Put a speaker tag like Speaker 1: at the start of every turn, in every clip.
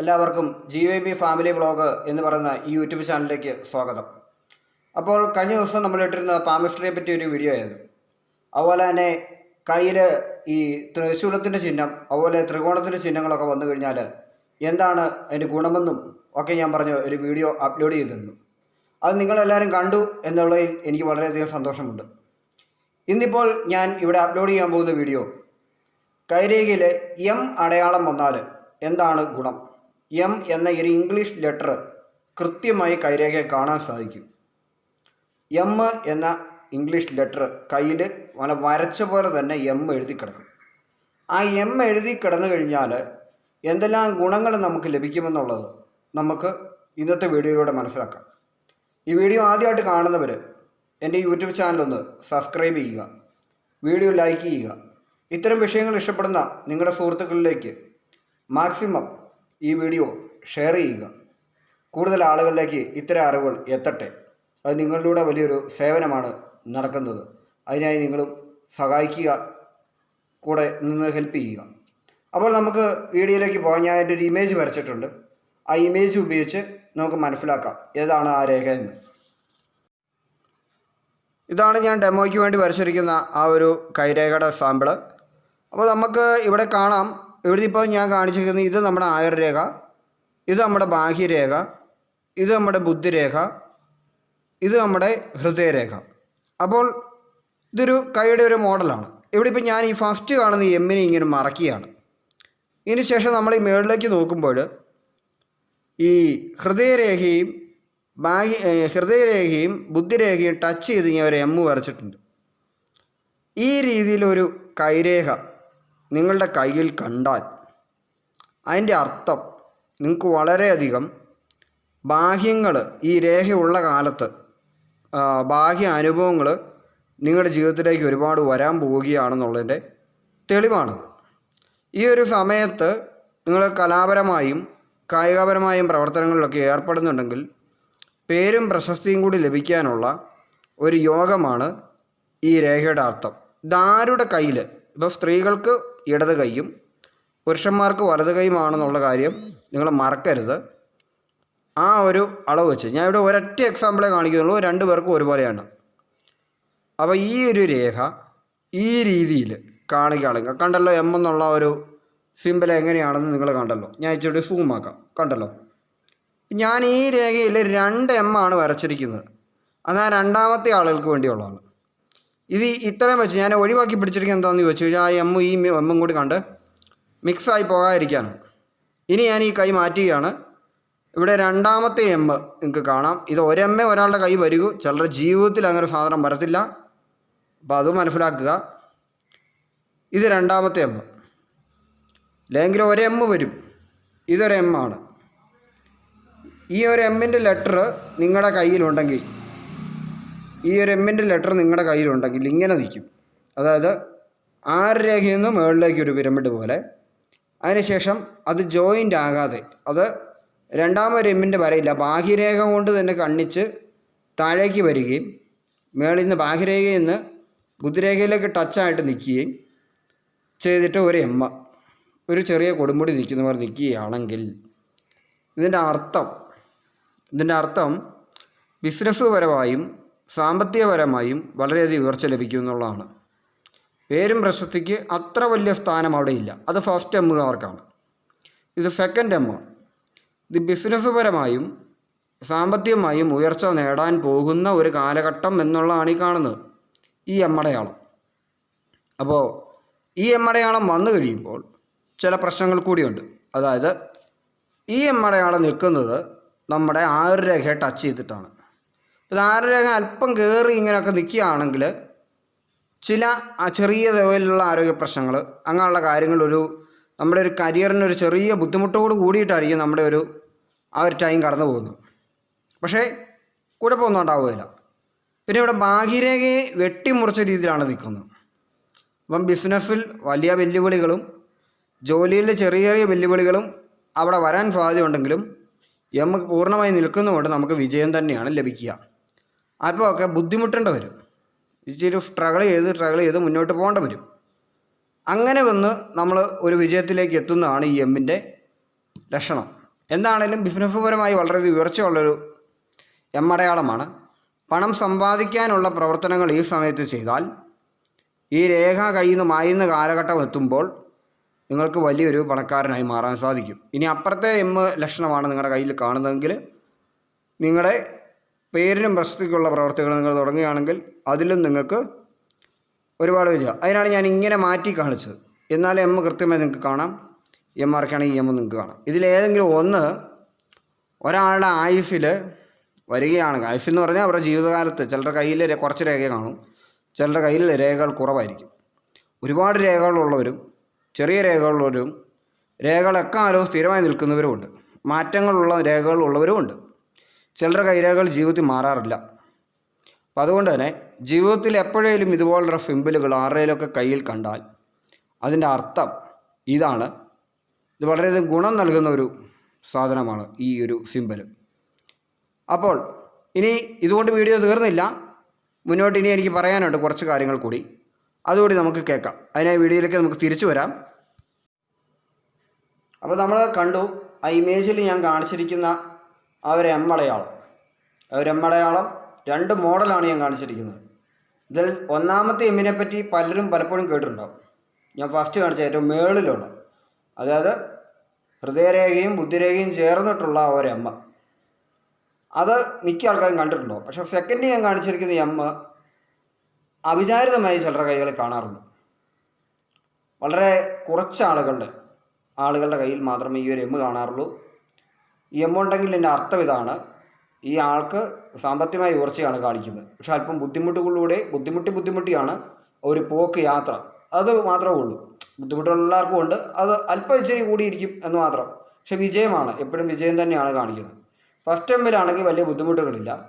Speaker 1: എല്ലാവർക്കും G Y B family vlog എന്ന് പറയുന്ന ഈ യൂട്യൂബ് ചാനലിലേക്ക് സ്വാഗതം. അപ്പോൾ കഴിഞ്ഞ ദിവസം നമ്മൾ ഇട്ടിരുന്ന പാമിസ്ട്രിയെ പറ്റി ഒരു വീഡിയോ ആയിരുന്നു. അതുപോലെ തന്നെ കയ്യിൽ ഈ തൃശൂലത്തിന്റെ ചിഹ്നം അതുപോലെ ത്രികോണത്തിന്റെ ചിഹ്നങ്ങളൊക്കെ വന്നു കഴിഞ്ഞാൽ എന്താണ് അതിന്റെ ഗുണമെന്നും ഒക്കെ ഞാൻ പറഞ്ഞ് ഒരു വീഡിയോ അപ്ലോഡ് ചെയ്തിരുന്നു. അത് നിങ്ങളെല്ലാവരും കണ്ടു എന്നുള്ളതിൽ എനിക്ക് വളരെയധികം സന്തോഷമുണ്ട്. ഇന്നിപ്പോൾ ഞാൻ ഇവിടെ അപ്ലോഡ് ചെയ്യാൻ പോകുന്ന വീഡിയോ കൈരേഖയിൽ എം അടയാളം വന്നാൽ എന്താണ് ഗുണം? എം എന്ന ഒരു ഇംഗ്ലീഷ് ലെറ്റർ കൃത്യമായി കൈരേഖയെ കാണാൻ സാധിക്കും. എം എന്ന ഇംഗ്ലീഷ് ലെറ്റർ കയ്യിൽ അങ്ങനെ വരച്ച പോലെ തന്നെ എം എഴുതി കിടക്കും. ആ എം എഴുതി കിടന്നു കഴിഞ്ഞാൽ എന്തെല്ലാം ഗുണങ്ങൾ നമുക്ക് ലഭിക്കുമെന്നുള്ളത് നമുക്ക് ഇന്നത്തെ വീഡിയോയിലൂടെ മനസ്സിലാക്കാം. ഈ വീഡിയോ ആദ്യമായിട്ട് കാണുന്നവർ എന്റെ യൂട്യൂബ് ചാനലൊന്ന് സബ്സ്ക്രൈബ് ചെയ്യുക. വീഡിയോ ലൈക്ക് ചെയ്യുക. ഇത്തരം വിഷയങ്ങൾ ഇഷ്ടപ്പെടുന്ന നിങ്ങളുടെ സുഹൃത്തുക്കളിലേക്ക് മാക്സിമം ഈ വീഡിയോ ഷെയർ ചെയ്യുക. കൂടുതൽ ആളുകളിലേക്ക് ഇത്തരം അറിവുകൾ എത്തട്ടെ. അത് നിങ്ങളിലൂടെ വലിയൊരു സേവനമാണ് നടക്കുന്നത്. അതിനായി നിങ്ങളും സഹായിക്കുക. കൂടെ നിന്ന് ഹെൽപ്പ് ചെയ്യുക. അപ്പോൾ നമുക്ക് വീഡിയോയിലേക്ക് പോകാൻ ഞാൻ എന്റെ ഒരു ഇമേജ് വരച്ചിട്ടുണ്ട്. ആ ഇമേജ് ഉപയോഗിച്ച് നമുക്ക് മനസ്സിലാക്കാം ഏതാണ് ആ രേഖ എന്ന്. ഇതാണ് ഞാൻ ഡെമോയ്ക്ക് വേണ്ടി വരച്ചിരിക്കുന്ന ആ ഒരു കൈരേഖയുടെ സാമ്പിൾ. അപ്പോൾ നമുക്ക് ഇവിടെ കാണാം ഇവിടെ ഇപ്പോൾ ഞാൻ കാണിച്ചിരിക്കുന്നത് ഇത് നമ്മുടെ ആയുർരേഖ ഇത് നമ്മുടെ ബാഹ്യരേഖ ഇത് നമ്മുടെ ബുദ്ധിരേഖ ഇത് നമ്മുടെ ഹൃദയരേഖ. അപ്പോൾ ഇതൊരു കൈയുടെ ഒരു മോഡലാണ്. ഇവിടെ ഇപ്പോൾ ഞാൻ ഈ ഫസ്റ്റ് കാണുന്ന എമ്മിനെ ഇങ്ങനെ മറക്കുകയാണ്. ഇതിന് ശേഷം നമ്മൾ ഈ മുകളിലേക്ക് നോക്കുമ്പോൾ ഈ ഹൃദയരേഖയും ബാഹ്യ ഹൃദയരേഖയും ബുദ്ധിരേഖയും ടച്ച് ചെയ്ത് ഞാൻ ഒരു എമ്മ് വരച്ചിട്ടുണ്ട്. ഈ രീതിയിലൊരു കൈരേഖ നിങ്ങളുടെ കയ്യിൽ കണ്ടാൽ അതിന്റെ അർത്ഥം നിങ്ങൾക്ക് വളരെയധികം ബാഹ്യങ്ങൾ ഈ രേഖയുള്ള കാലത്ത് ബാഹ്യ അനുഭവങ്ങൾ നിങ്ങളുടെ ജീവിതത്തിലേക്ക് ഒരുപാട് വരാൻ പോവുകയാണെന്നുള്ളതിന്റെ തെളിവാണത്. ഈ ഒരു സമയത്ത് നിങ്ങൾ കലാപരമായും കായികപരമായും പ്രവർത്തനങ്ങളിലൊക്കെ ഏർപ്പെടുന്നുണ്ടെങ്കിൽ പേരും പ്രശസ്തിയും കൂടി ലഭിക്കാനുള്ള ഒരു യോഗമാണ് ഈ രേഖയുടെ അർത്ഥം. ഇതാരുടെ കയ്യിൽ? ഇപ്പോൾ സ്ത്രീകൾക്ക് ഇടത് കൈയും പുരുഷന്മാർക്ക് വലത് കൈയുമാണെന്നുള്ള കാര്യം നിങ്ങൾ മറക്കരുത്. ആ ഒരു അളവ് വെച്ച് ഞാൻ ഇവിടെ ഒരൊറ്റ എക്സാമ്പിളെ കാണിക്കുന്നുള്ളൂ. രണ്ട് പേർക്കും ഒരുപോലെയാണ്. അപ്പോൾ ഈ ഒരു രേഖ ഈ രീതിയിൽ കാണുകയാണെങ്കിൽ കണ്ടല്ലോ എം എന്നുള്ള ഒരു സിമ്പിൾ എങ്ങനെയാണെന്ന് നിങ്ങൾ കണ്ടല്ലോ. ഞാൻ ഇച്ചിരി സൂം ആക്കാം. കണ്ടല്ലോ? ഞാൻ ഈ രേഖയിൽ രണ്ട് എം ആണ് വരച്ചിരിക്കുന്നത്. അത് ആ രണ്ടാമത്തെ ആളുകൾക്ക് വേണ്ടിയുള്ളതാണ്. ഇത് ഇത്രയും വെച്ച് ഞാൻ ഒഴിവാക്കി പിടിച്ചിരിക്കുന്നത് എന്താണെന്ന് ചോദിച്ചു കഴിഞ്ഞാൽ ആ എമ്മും ഈ എമ്മും കൂടി കണ്ട് മിക്സായി പോകാതിരിക്കാണ് ഇനി ഞാൻ ഈ കൈ മാറ്റുകയാണ്. ഇവിടെ രണ്ടാമത്തെ എം നിങ്ങൾക്ക് കാണാം. ഇത് ഒരെമ്മ ഒരാളുടെ കൈ വരികൂ ചിലരുടെ ജീവിതത്തിൽ അങ്ങനെ സാധനം വരത്തില്ല. അപ്പോൾ അത് മനസ്സിലാക്കുക. ഇത് രണ്ടാമത്തെ എം അല്ലെങ്കിൽ ഒരമ്മ വരും. ഇതൊരെമ്മാണ് ഈ ഒരു എമ്മിന്റെ ലെറ്റർ നിങ്ങളുടെ കയ്യിലുണ്ടെങ്കിൽ ഈ ഒരു എമ്മിന്റെ ലെറ്റർ നിങ്ങളുടെ കയ്യിലുണ്ടെങ്കിൽ ഇങ്ങനെ നിൽക്കും. അതായത് ആറ് രേഖയിൽ നിന്ന് മുകളിലേക്ക് ഒരു പിരമിഡ് പോലെ. അതിനുശേഷം അത് ജോയിന്റ് ആകാതെ അത് രണ്ടാമൊരു എമ്മിന്റെ വരയില്ല. ബാഹ്യരേഖ കൊണ്ട് തന്നെ കണ്ണിച്ച് താഴേക്ക് വരികയും മേളിൽ നിന്ന് ബാഹ്യരേഖയിൽ നിന്ന് ബുദ്ധിരേഖയിലേക്ക് ടച്ചായിട്ട് നിൽക്കുകയും ചെയ്തിട്ട് ഒരു എമ്മ ഒരു ചെറിയ കൊടുമുടി നിൽക്കുന്നവർ നിൽക്കുകയാണെങ്കിൽ ഇതിന്റെ അർത്ഥം ഇതിന്റെ അർത്ഥം ബിസിനസ് പരമായും സാമ്പത്തികപരമായും വളരെയധികം ഉയർച്ച ലഭിക്കും എന്നുള്ളതാണ് പേരും പ്രശസ്തിക്ക് അത്ര വലിയ സ്ഥാനം അവിടെ ഇല്ല അത് ഫസ്റ്റ് എമ്മുകാർക്കാണ് ഇത് സെക്കൻഡ് എം ഇത് ബിസിനസ് പരമായും സാമ്പത്തികമായും ഉയർച്ച നേടാൻ പോകുന്ന ഒരു കാലഘട്ടം എന്നുള്ളതാണ് ഈ കാണുന്നത്. ഈ എമ്മടയാളം. അപ്പോൾ ഈ എമ്മടയാളം വന്നു കഴിയുമ്പോൾ ചില പ്രശ്നങ്ങൾ കൂടിയുണ്ട്. അതായത് ഈ എമ്മടയാളം നിൽക്കുന്നത് നമ്മുടെ ആറ് രേഖയെ ടച്ച് ചെയ്തിട്ടാണ്. ആറുരേഖ അല്പം കയറി ഇങ്ങനെയൊക്കെ നിൽക്കുകയാണെങ്കിൽ ചില ചെറിയ ലെവലിലുള്ള ആരോഗ്യ പ്രശ്നങ്ങൾ അങ്ങനെയുള്ള കാര്യങ്ങളൊരു നമ്മുടെ ഒരു കരിയറിന് ഒരു ചെറിയ ബുദ്ധിമുട്ടോട് കൂടിയിട്ടായിരിക്കും നമ്മുടെ ഒരു ആ ഒരു ടൈം കടന്നു പോകുന്നത്. പക്ഷേ കുഴപ്പമൊന്നും ഉണ്ടാവുകയില്ല. പിന്നെ ഇവിടെ ഭാഗ്യരേഖയെ വെട്ടിമുറിച്ച രീതിയിലാണ് നിൽക്കുന്നത്. അപ്പം ബിസിനസ്സിൽ വലിയ വെല്ലുവിളികളും ജോലിയിൽ ചെറിയ ചെറിയ വെല്ലുവിളികളും അവിടെ വരാൻ സാധ്യതയുണ്ടെങ്കിലും നമുക്ക് പൂർണമായി നിൽക്കുന്നതുകൊണ്ട് നമുക്ക് വിജയം തന്നെയാണ് ലഭിക്കുക. അല്പമൊക്കെ ബുദ്ധിമുട്ടേണ്ടി വരും. ഇച്ചിരി സ്ട്രഗിൾ ചെയ്ത് സ്ട്രഗിൾ ചെയ്ത് മുന്നോട്ട് പോകേണ്ടി വരും. അങ്ങനെ വന്ന് നമ്മൾ ഒരു വിജയത്തിലേക്ക് എത്തുന്നതാണ് ഈ എമ്മിന്റെ ലക്ഷണം. എന്താണേലും ബിസിനസ്സുപരമായി വളരെ ഉയർച്ചയുള്ളൊരു അടയാളമാണ്. പണം സമ്പാദിക്കാനുള്ള പ്രവർത്തനങ്ങൾ ഈ സമയത്ത് ചെയ്താൽ ഈ രേഖ കയ്യിൽ നിന്ന് മായുന്ന കാലഘട്ടം എത്തുമ്പോൾ നിങ്ങൾക്ക് വലിയൊരു പണക്കാരനായി മാറാൻ സാധിക്കും. ഇനി അപ്പുറത്തെ എം ലക്ഷണമാണ് നിങ്ങളുടെ കയ്യിൽ കാണുന്നതെങ്കിൽ നിങ്ങളുടെ പേരിനും പ്രശസ്തിക്കുള്ള പ്രവർത്തികൾ നിങ്ങൾ തുടങ്ങുകയാണെങ്കിൽ അതിലും നിങ്ങൾക്ക് ഒരുപാട് വിജയം. അതിനാണ് ഞാൻ ഇങ്ങനെ മാറ്റി കാണിച്ചത്. എന്നാൽ എം കൃത്യമായി നിങ്ങൾക്ക് കാണാം. എം ആർക്കാണെങ്കിൽ എം നിങ്ങൾക്ക് കാണാം. ഇതിലേതെങ്കിലും ഒന്ന് ഒരാളുടെ ആയുസ്സിൽ വരികയാണെങ്കിൽ ആയുസ് എന്ന് പറഞ്ഞാൽ അവരുടെ ജീവിതകാലത്ത് ചിലരുടെ കയ്യിൽ കുറച്ച് രേഖ കാണും. ചിലരുടെ കയ്യിൽ രേഖകൾ കുറവായിരിക്കും. ഒരുപാട് രേഖകളുള്ളവരും ചെറിയ രേഖകളുള്ളവരും രേഖകൾ എക്കാലവും സ്ഥിരമായി നിൽക്കുന്നവരുമുണ്ട്. മാറ്റങ്ങളുള്ള രേഖകളുള്ളവരുമുണ്ട്. ചിലരുടെ കൈരേഖകൾ ജീവിതത്തിൽ മാറാറില്ല. അപ്പം അതുകൊണ്ട് തന്നെ ജീവിതത്തിൽ എപ്പോഴേലും ഇതുപോലുള്ള സിമ്പിളുകൾ ആരുടെയിലൊക്കെ കയ്യിൽ കണ്ടാൽ അതിന്റെ അർത്ഥം ഇതാണ്. ഇത് വളരെയധികം ഗുണം നൽകുന്ന ഒരു സാധനമാണ് ഈ ഒരു സിമ്പിൾ അപ്പോൾ ഇനി ഇതുകൊണ്ട് വീഡിയോ തീർന്നില്ല. മുന്നോട്ട് ഇനി എനിക്ക് പറയാനുണ്ട് കുറച്ച് കാര്യങ്ങൾ കൂടി. അതുകൂടി നമുക്ക് കേൾക്കാം. അതിനായി വീഡിയോയിലേക്ക് നമുക്ക് തിരിച്ചു വരാം. അപ്പോൾ നമ്മൾ കണ്ടു ആ ഇമേജിൽ ഞാൻ കാണിച്ചിരിക്കുന്ന ആ ഒരു എമ്മടയാളം ആ ഒരു എമ്മടയാളം രണ്ട് മോഡലാണ് ഞാൻ കാണിച്ചിരിക്കുന്നത്. ഇതിൽ ഒന്നാമത്തെ എമ്മിനെ പറ്റി പലരും പലപ്പോഴും കേട്ടിട്ടുണ്ടാവും. ഞാൻ ഫസ്റ്റ് കാണിച്ച ഏറ്റവും മേളിലുള്ള അതായത് ഹൃദയരേഖയും ബുദ്ധിരേഖയും ചേർന്നിട്ടുള്ള ഒരു എമ്മ അത് മിക്ക ആൾക്കാരും കണ്ടിട്ടുണ്ടാവും. പക്ഷേ സെക്കൻഡ് ഞാൻ കാണിച്ചിരിക്കുന്ന എമ്മ അവിചാരിതമായി ചിലരുടെ കൈകളിൽ കാണാറുണ്ട്. വളരെ കുറച്ച് ആളുകളുടെ ആളുകളുടെ കയ്യിൽ മാത്രമേ ഈ ഒരു എമ്മ് കാണാറുള്ളൂ. എമ്മ ഉണ്ടെങ്കിൽ എന്റെ അർത്ഥം ഇതാണ്. ഈ ആൾക്ക് സാമ്പത്തികമായ ഉയർച്ചയാണ് കാണിക്കുന്നത്. പക്ഷെ അല്പം ബുദ്ധിമുട്ടുകളിലൂടെ ബുദ്ധിമുട്ടി ബുദ്ധിമുട്ടിയാണ് ഒരു പോക്ക് യാത്ര. അത് മാത്രമേ ഉള്ളൂ. ബുദ്ധിമുട്ടുകൾ എല്ലാവർക്കും ഉണ്ട്. അത് അല്പം ഇച്ചിരി കൂടിയിരിക്കും എന്ന് മാത്രം. പക്ഷെ വിജയമാണ്. എപ്പോഴും വിജയം തന്നെയാണ് കാണിക്കുന്നത്. ഫസ്റ്റ് എമ്മിലാണെങ്കിൽ വലിയ ബുദ്ധിമുട്ടുകളില്ല.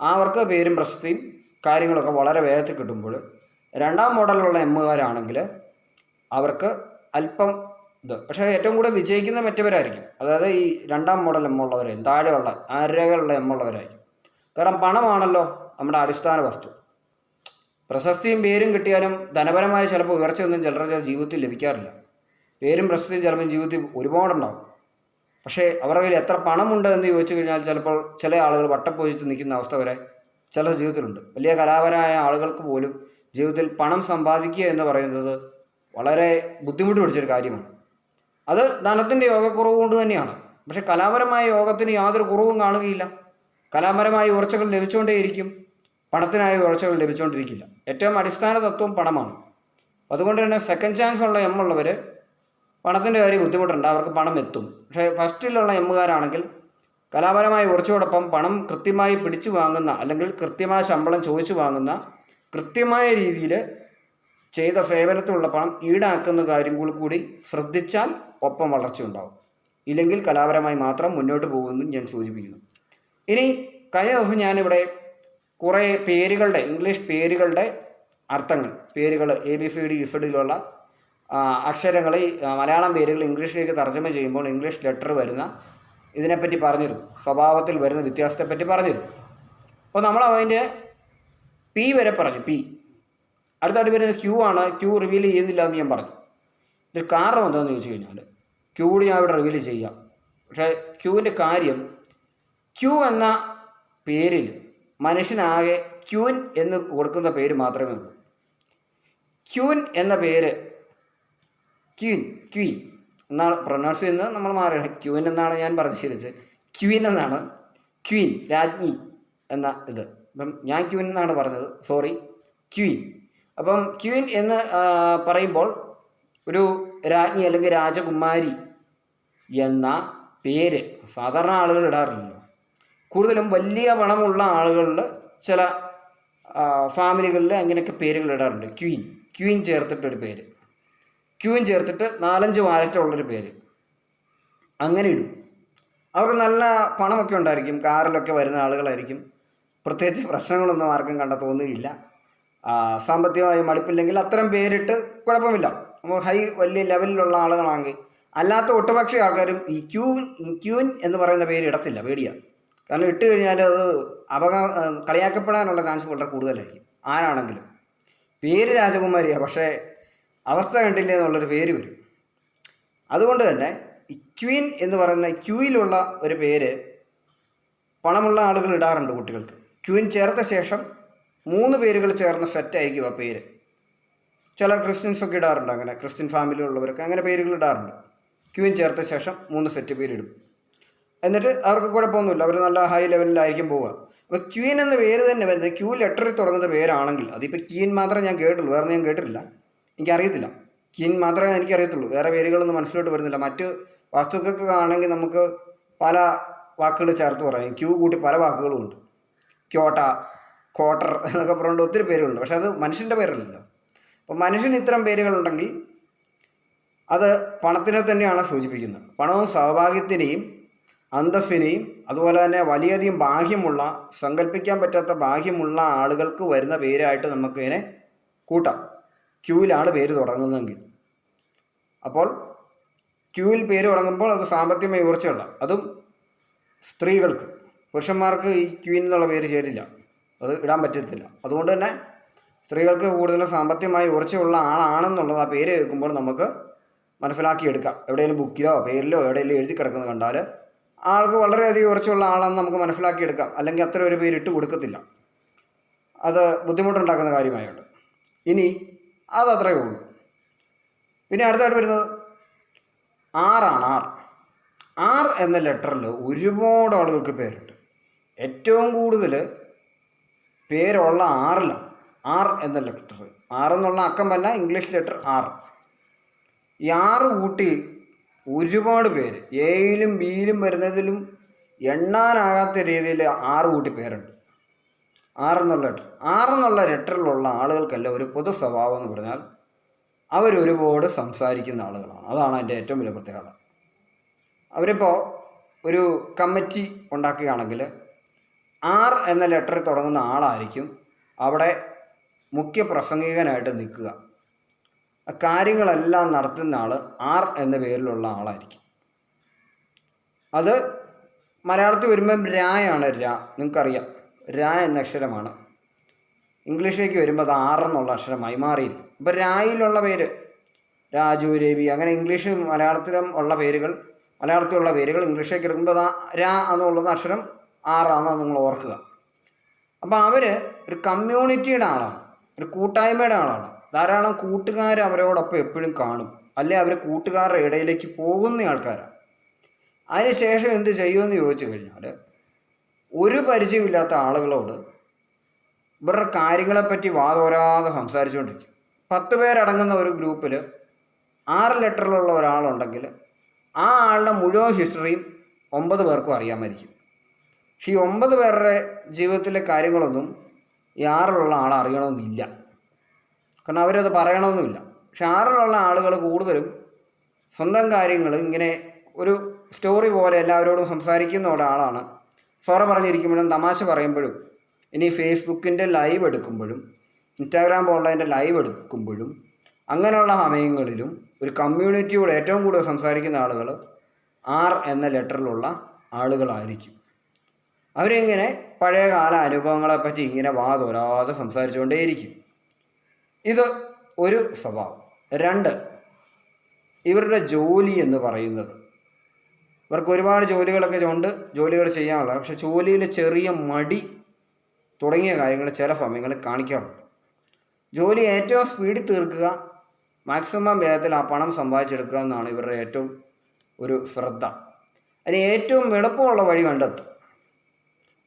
Speaker 1: അവർക്ക് പേരും പ്രശസ്തിയും കാര്യങ്ങളൊക്കെ വളരെ വേഗത്തിൽ കിട്ടുമ്പോൾ രണ്ടാം മോഡലുള്ള എമ്മുകാരാണെങ്കിൽ അവർക്ക് അല്പം ഇത്. പക്ഷേ ഏറ്റവും കൂടുതൽ വിജയിക്കുന്ന മറ്റവരായിരിക്കും. അതായത് ഈ രണ്ടാം മോഡൽ എമ്മുള്ളവർ താഴെയുള്ള ആരേഖകളുള്ള എമ്മുള്ളവരായിരിക്കും കാരണം പണമാണല്ലോ നമ്മുടെ അടിസ്ഥാന വസ്തു. പ്രശസ്തിയും പേരും കിട്ടിയാലും ധനപരമായ ചിലപ്പോൾ ഉയർച്ചയൊന്നും ചിലരുടെ ജീവിതത്തിൽ ലഭിക്കാറില്ല. പേരും പ്രശസ്തിയും ചിലപ്പോൾ ജീവിതത്തിൽ ഒരുപാടുണ്ടാവും. പക്ഷേ അവരുടെ കയ്യിൽ എത്ര പണമുണ്ട് എന്ന് ചോദിച്ചു കഴിഞ്ഞാൽ ചിലപ്പോൾ ചില ആളുകൾ വട്ടപ്പൊഴിച്ച് നിൽക്കുന്ന അവസ്ഥ വരെ ചില ജീവിതത്തിലുണ്ട്. വലിയ കലാപരമായ ആളുകൾക്ക് പോലും ജീവിതത്തിൽ പണം സമ്പാദിക്കുക എന്ന് പറയുന്നത് വളരെ ബുദ്ധിമുട്ട് പിടിച്ചൊരു കാര്യമാണ്. അത് ധനത്തിന്റെ യോഗക്കുറവ് കൊണ്ട് തന്നെയാണ്. പക്ഷെ കലാപരമായ യോഗത്തിന് യാതൊരു കുറവും കാണുകയില്ല. കലാപരമായ ഉയർച്ചകൾ ലഭിച്ചുകൊണ്ടേയിരിക്കും. പണത്തിനായ ഉയർച്ചകൾ ലഭിച്ചുകൊണ്ടിരിക്കില്ല. ഏറ്റവും അടിസ്ഥാന തത്വം പണമാണ്. അതുകൊണ്ട് തന്നെ സെക്കൻഡ് ചാൻസ് ഉള്ള എം ഉള്ളവർ പണത്തിന്റെ കാര്യം ബുദ്ധിമുട്ടുണ്ട്. അവർക്ക് പണം എത്തും. പക്ഷേ ഫസ്റ്റിലുള്ള എമ്മുകാരാണെങ്കിൽ കലാപരമായ ഉറച്ചോടൊപ്പം പണം കൃത്യമായി പിടിച്ചു വാങ്ങുന്ന അല്ലെങ്കിൽ കൃത്യമായ ശമ്പളം ചോദിച്ചു വാങ്ങുന്ന കൃത്യമായ രീതിയിൽ ചെയ്ത സേവനത്തിലുള്ള പണം ഈടാക്കുന്ന കാര്യം കൂടി കൂടി ശ്രദ്ധിച്ചാൽ ഒപ്പം വളർച്ച ഉണ്ടാവും ഇല്ലെങ്കിൽ കലാപരമായി മാത്രം മുന്നോട്ട് പോകുമെന്നും ഞാൻ സൂചിപ്പിക്കുന്നു. ഇനി കഴിഞ്ഞ ദിവസം ഞാനിവിടെ കുറേ പേരുകളുടെ ഇംഗ്ലീഷ് പേരുകളുടെ അർത്ഥങ്ങൾ പേരുകൾ എ ബി സി ഡി ഇസഡിലുള്ള അക്ഷരങ്ങൾ ഈ മലയാളം പേരുകൾ ഇംഗ്ലീഷിലേക്ക് തർജമ ചെയ്യുമ്പോൾ ഇംഗ്ലീഷ് ലെറ്റർ വരുന്ന ഇതിനെപ്പറ്റി പറഞ്ഞിരുന്നു സ്വഭാവത്തിൽ വരുന്ന വ്യത്യാസത്തെപ്പറ്റി പറഞ്ഞിരുന്നു അപ്പോൾ നമ്മൾ അതിന്റെ പി വരെ പറഞ്ഞു പി അടുത്തായിട്ട് വരുന്നത് ക്യൂ ആണ്. ക്യൂ റിവീൽ ചെയ്യുന്നില്ല എന്ന് ഞാൻ പറഞ്ഞു. ഇതിൽ കാരണം എന്താണെന്ന് ചോദിച്ചു കഴിഞ്ഞാൽ ക്യൂ കൂടി ഞാൻ ഇവിടെ റിവീൽ ചെയ്യാം. പക്ഷേ ക്യൂവിന്റെ കാര്യം ക്യൂ എന്ന പേരിൽ മനുഷ്യനാകെ ക്യൂൻ എന്ന് കൊടുക്കുന്ന പേര് മാത്രമേ ഉള്ളൂ. ക്യൂൻ എന്ന പേര് ക്യൂൻ ക്വീൻ എന്നാണ് പ്രൊനൗൺസ് ചെയ്യുന്നത്. നമ്മൾ മാറിയാണ്. ക്യൂൻ എന്നാണ് ഞാൻ പരിശീലിച്ചത് ക്വീൻ എന്നാണ്. ക്വീൻ രാജ്ഞി എന്ന ഇത്. അപ്പം ഞാൻ ക്യൂൻ എന്നാണ് പറഞ്ഞത്. Sorry Queen. അപ്പം ക്യൂൻ എന്ന് പറയുമ്പോൾ ഒരു രാജ്ഞി അല്ലെങ്കിൽ രാജകുമാരി എന്ന പേര് സാധാരണ ആളുകൾ ഇടാറില്ലല്ലോ. കൂടുതലും വലിയ പണമുള്ള ആളുകളിൽ ചില ഫാമിലികളിൽ അങ്ങനെയൊക്കെ പേരുകൾ ഇടാറുണ്ട്. ക്വീൻ. ക്വീൻ ചേർത്തിട്ടൊരു പേര്. ക്യൂൻ ചേർത്തിട്ട് നാലഞ്ച് വാലറ്റുള്ളൊരു പേര്. അങ്ങനെ ഇടും. അവർക്ക് നല്ല പണമൊക്കെ ഉണ്ടായിരിക്കും. കാറിലൊക്കെ വരുന്ന ആളുകളായിരിക്കും. പ്രത്യേകിച്ച് പ്രശ്നങ്ങളൊന്നും ആർക്കും കണ്ട തോന്നുകയില്ല. ആ, സാമ്പത്തികമായി മടുപ്പില്ലെങ്കിൽ അത്തരം പേരിട്ട് കുഴപ്പമില്ല. ഹൈ വലിയ ലെവലിലുള്ള ആളുകളാണെങ്കിൽ അല്ലാത്ത ഒട്ടുപക്ഷ ആൾക്കാരും ഈ ക്യൂ ക്യൂൻ എന്ന് പറയുന്ന പേര് ഇടത്തില്ല പേടിയാണ് കാരണം ഇട്ട് കഴിഞ്ഞാൽ അത് അപക കളിയാക്കപ്പെടാനുള്ള ചാൻസ് വളരെ കൂടുതലായിരിക്കും ആരാണെങ്കിലും. പേര് രാജകുമാരിയാണ് പക്ഷേ അവസ്ഥ കണ്ടില്ലേ എന്നുള്ളൊരു പേര് വരും. അതുകൊണ്ട് തന്നെ ഇക്വീൻ ക്വീൻ എന്ന് പറയുന്ന ക്യൂയിലുള്ള ഒരു പേര് പണമുള്ള ആളുകൾ ഇടാറുണ്ട് കുട്ടികൾക്ക്. ക്യൂൻ ചേർത്ത ശേഷം മൂന്ന് പേരുകൾ ചേർന്ന സെറ്റായിരിക്കും ആ പേര്. ചില ക്രിസ്ത്യൻസൊക്കെ ഇടാറുണ്ട് അങ്ങനെ ക്രിസ്ത്യൻ ഫാമിലിയിലുള്ളവരൊക്കെ അങ്ങനെ പേരുകൾ ഇടാറുണ്ട്. ക്യൂൻ ചേർത്ത ശേഷം മൂന്ന് സെറ്റ് പേരിടും എന്നിട്ട് അവർക്ക് കുഴപ്പമൊന്നുമില്ല അവർ നല്ല ഹൈ ലെവലിലായിരിക്കും പോവുക. അപ്പോൾ ക്യൂൻ എന്ന പേര് തന്നെ വരുന്നത് ക്യൂ ലെറ്ററിൽ തുടങ്ങുന്ന പേരാണെങ്കിൽ അതിപ്പോൾ ക്യൂൻ മാത്രമേ ഞാൻ കേട്ടുള്ളൂ വേറെ ഞാൻ കേട്ടിട്ടില്ല. എനിക്കറിയത്തില്ല. ക്യൂൻ മാത്രമേ എനിക്കറിയത്തുള്ളൂ വേറെ പേരുകളൊന്നും മനസ്സിലോട്ട് വരുന്നില്ല. മറ്റ് വസ്തുക്കൾക്ക് ആണെങ്കിൽ നമുക്ക് പല വാക്കുകൾ ചേർത്ത് പറയാം. ക്യൂ കൂട്ടി പല വാക്കുകളും ഉണ്ട്. ക്യോട്ട ക്വാർട്ടർ എന്നൊക്കെ പറഞ്ഞുകൊണ്ട് ഒത്തിരി പേരുണ്ട് പക്ഷേ അത് മനുഷ്യന്റെ പേരല്ലല്ലോ. അപ്പോൾ മനുഷ്യന് ഇത്തരം പേരുകളുണ്ടെങ്കിൽ അത് പണത്തിനെ തന്നെയാണ് സൂചിപ്പിക്കുന്നത്. പണവും സൗഭാഗ്യത്തിനെയും അന്തസ്സിനെയും അതുപോലെ തന്നെ വലിയധികം ബാഹ്യമുള്ള സങ്കല്പിക്കാൻ പറ്റാത്ത ബാഹ്യമുള്ള ആളുകൾക്ക് വരുന്ന പേരായിട്ട് നമുക്കിതിനെ കൂട്ടാം. ക്യൂവിലാണ് പേര് തുടങ്ങുന്നതെങ്കിൽ. അപ്പോൾ ക്യൂവിൽ പേര് തുടങ്ങുമ്പോൾ അത് സാമ്പത്തികമായി ഉയർച്ചയുള്ള അതും സ്ത്രീകൾക്ക്. പുരുഷന്മാർക്ക് ഈ ക്യൂ എന്നുള്ള പേര് ചേരില്ല. അത് ഇടാൻ പറ്റത്തില്ല. അതുകൊണ്ട് തന്നെ സ്ത്രീകൾക്ക് കൂടുതലും സാമ്പത്തികമായി ഉറച്ചുള്ള ആളാണെന്നുള്ളത് ആ പേര് കേൾക്കുമ്പോൾ നമുക്ക് മനസ്സിലാക്കിയെടുക്കാം. എവിടെയെങ്കിലും ബുക്കിലോ പേരിലോ എവിടെയെങ്കിലും എഴുതി കിടക്കുന്നത് കണ്ടാൽ ആൾക്ക് വളരെയധികം ഉറച്ചുള്ള ആളാണെന്ന് നമുക്ക് മനസ്സിലാക്കിയെടുക്കാം. അല്ലെങ്കിൽ അത്ര ഒരു പേര് ഇട്ട് കൊടുക്കത്തില്ല. അത് ബുദ്ധിമുട്ടുണ്ടാക്കുന്ന കാര്യമായുണ്ട്. ഇനി അത് ഉള്ളൂ. പിന്നെ അടുത്തായിട്ട് വരുന്നത് ആറാണ്. ആർ ആർ എന്ന ലെറ്ററിൽ ഒരുപാട് ആളുകൾക്ക് പേരുണ്ട്. ഏറ്റവും കൂടുതൽ പേരുള്ള ആറിലാണ് ആർ എന്ന ലെറ്റർ ആർ എന്നുള്ള അക്കം അക്കമല്ല ഇംഗ്ലീഷ് ലെറ്റർ ആർ ഈ ആറ് കൂട്ടി ഒരുപാട് പേര് എയിലും ബിയിലും വരുന്നതിലും എണ്ണാനാകാത്ത രീതിയിൽ ആറ് കൂട്ടി പേരുണ്ട്. ആർ എന്നുള്ള ലെറ്റർ ആർ എന്നുള്ള ലെറ്ററിലുള്ള ആളുകൾക്കല്ല ഒരു പൊതു സ്വഭാവം എന്ന് പറഞ്ഞാൽ അവരൊരുപാട് സംസാരിക്കുന്ന ആളുകളാണ്. അതാണ് എന്റെ ഏറ്റവും വലിയ പ്രത്യേകത. അവരിപ്പോൾ ഒരു കമ്മിറ്റി ഉണ്ടാക്കുകയാണെങ്കിൽ ആർ എന്ന ലെറ്ററിൽ തുടങ്ങുന്ന ആളായിരിക്കും അവിടെ മുഖ്യ പ്രസംഗികനായിട്ട് നിൽക്കുക. കാര്യങ്ങളെല്ലാം നടത്തുന്ന ആൾ ആർ എന്ന പേരിലുള്ള ആളായിരിക്കും. അത് മലയാളത്തിൽ വരുമ്പം രായാണ് ര. നിങ്ങൾക്കറിയാം. ര എന്ന അക്ഷരമാണ്. ഇംഗ്ലീഷിലേക്ക് വരുമ്പോൾ അത് ആർ എന്നുള്ള അക്ഷരമായി മാറിയിരിക്കും. അപ്പോൾ രായിലുള്ള പേര് രാജു രവി അങ്ങനെ ഇംഗ്ലീഷ് മലയാളത്തിലും ഉള്ള പേരുകൾ മലയാളത്തിലുള്ള പേരുകൾ ഇംഗ്ലീഷിലേക്ക് എടുക്കുമ്പോൾ അത് രാ എന്നുള്ളത് അക്ഷരം ആറാണെന്ന് നിങ്ങൾ ഓർക്കുക. അപ്പോൾ അവർ ഒരു കമ്മ്യൂണിറ്റിയുടെ ആളാണ്. ഒരു കൂട്ടായ്മയുടെ ആളാണ്. ധാരാളം കൂട്ടുകാർ അവരോടൊപ്പം എപ്പോഴും കാണും. അല്ലെ അവർ കൂട്ടുകാരുടെ ഇടയിലേക്ക് പോകുന്ന ആൾക്കാരാണ്. അതിനുശേഷം എന്ത് ചെയ്യുമെന്ന് ചോദിച്ചു കഴിഞ്ഞാൽ ഒരു പരിചയമില്ലാത്ത ആളുകളോട് ഇവരുടെ കാര്യങ്ങളെപ്പറ്റി വാതോരാതെ സംസാരിച്ചുകൊണ്ടിരിക്കും. പത്ത് പേരടങ്ങുന്ന ഒരു ഗ്രൂപ്പിൽ ആറ് ലെറ്ററിലുള്ള ഒരാളുണ്ടെങ്കിൽ ആ ആളുടെ മുഴുവൻ ഹിസ്റ്ററിയും ഒമ്പത് പേർക്കും അറിയാമായിരിക്കും. പക്ഷേ ഈ ഒമ്പത് പേരുടെ ജീവിതത്തിലെ കാര്യങ്ങളൊന്നും ഈ ആറിലുള്ള ആൾ അറിയണമെന്നില്ല. കാരണം അവരത് പറയണമെന്നില്ല പക്ഷെ ആറിലുള്ള ആളുകൾ കൂടുതലും സ്വന്തം കാര്യങ്ങൾ ഇങ്ങനെ ഒരു സ്റ്റോറി പോലെ എല്ലാവരോടും സംസാരിക്കുന്ന ഒരാളാണ്. സോറ പറഞ്ഞിരിക്കുമ്പോഴും തമാശ പറയുമ്പോഴും ഇനി ഫേസ്ബുക്കിന്റെ ലൈവ് എടുക്കുമ്പോഴും ഇൻസ്റ്റാഗ്രാം പോലുള്ളതിന്റെ ലൈവ് എടുക്കുമ്പോഴും അങ്ങനെയുള്ള സമയങ്ങളിലും ഒരു കമ്മ്യൂണിറ്റിയോട് ഏറ്റവും കൂടുതൽ സംസാരിക്കുന്ന ആളുകൾ ആർ എന്ന ലെറ്ററിലുള്ള ആളുകളായിരിക്കും. അവരിങ്ങനെ പഴയകാല അനുഭവങ്ങളെപ്പറ്റി ഇങ്ങനെ വാതോരാതെ സംസാരിച്ചുകൊണ്ടേയിരിക്കും. ഇത് ഒരു സ്വഭാവം. രണ്ട് ഇവരുടെ ജോലി എന്ന് പറയുന്നത്. ഇവർക്ക് ഒരുപാട് ജോലികളൊക്കെ ഉണ്ട് ജോലികൾ ചെയ്യാനുള്ള പക്ഷെ ജോലിയിൽ ചെറിയ മടി തുടങ്ങിയ കാര്യങ്ങൾ ചില സമയങ്ങളിൽ കാണിക്കാറുണ്ട്. ജോലി ഏറ്റവും സ്പീഡിൽ തീർക്കുക മാക്സിമം വേഗത്തിൽ ആ പണം സമ്പാദിച്ചെടുക്കുക എന്നാണ് ഇവരുടെ ഏറ്റവും ഒരു ശ്രദ്ധ. അതിന് ഏറ്റവും എളുപ്പമുള്ള വഴി കണ്ടെത്തും